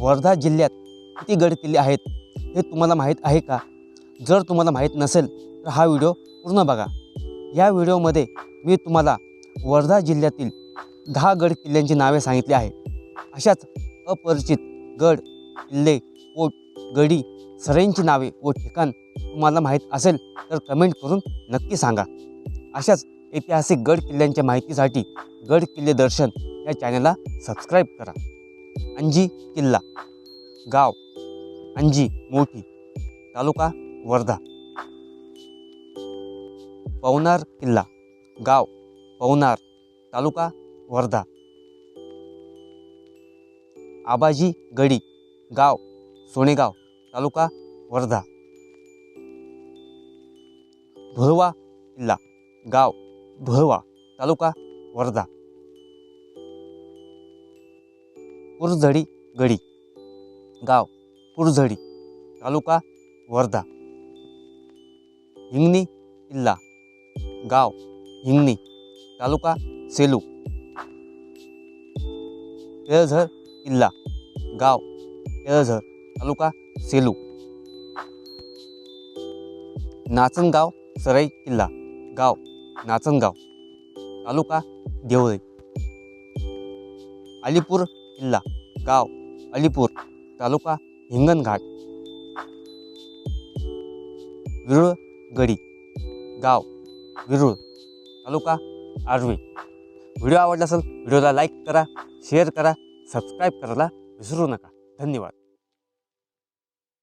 वर्धा जिल्ह्यात किती गड किल्ले आहेत हे तुम्हाला माहीत आहे का? जर तुम्हाला माहीत नसेल तर हा व्हिडिओ पूर्ण बघा. या व्हिडिओमध्ये मी तुम्हाला वर्धा जिल्ह्यातील दहा गड किल्ल्यांची नावे सांगितली आहे अशाच अपरिचित गड किल्ले कोट गडी सरेंची नावे व ठिकाण तुम्हाला माहीत असेल तर कमेंट करून नक्की सांगा. अशाच ऐतिहासिक गड किल्ल्यांच्या माहितीसाठी गड किल्ले दर्शन या चॅनलला सबस्क्राईब करा. अंजी किल्ला गाव अंजी मोठी तालुका वर्धा. पवनार किल्ला गाव पवनार तालुका वर्धा. आबाजी गडी गाव सोनेगाव तालुका वर्धा. धुळवा किल्ला गाव धुळवा तालुका वर्धा. पुरझडी गडी. गाव पुरझडी तालुका वर्धा. हिंगणी किल्ला. गाव हिंगणी तालुका सेलू. केळझर किल्ला. गाव केळझर तालुका सेलू. नाचनगाव सराई किल्ला. गाव नाचनगाव तालुका देवळे. अलीपूर किल्ला गाव अलीपूर तालुका हिंगणघाट. विरुळ गडी गाव विरुळ तालुका आर्वी. व्हिडिओ आवडला असेल व्हिडिओला लाईक करा शेअर करा सबस्क्राईब करायला विसरू नका. धन्यवाद.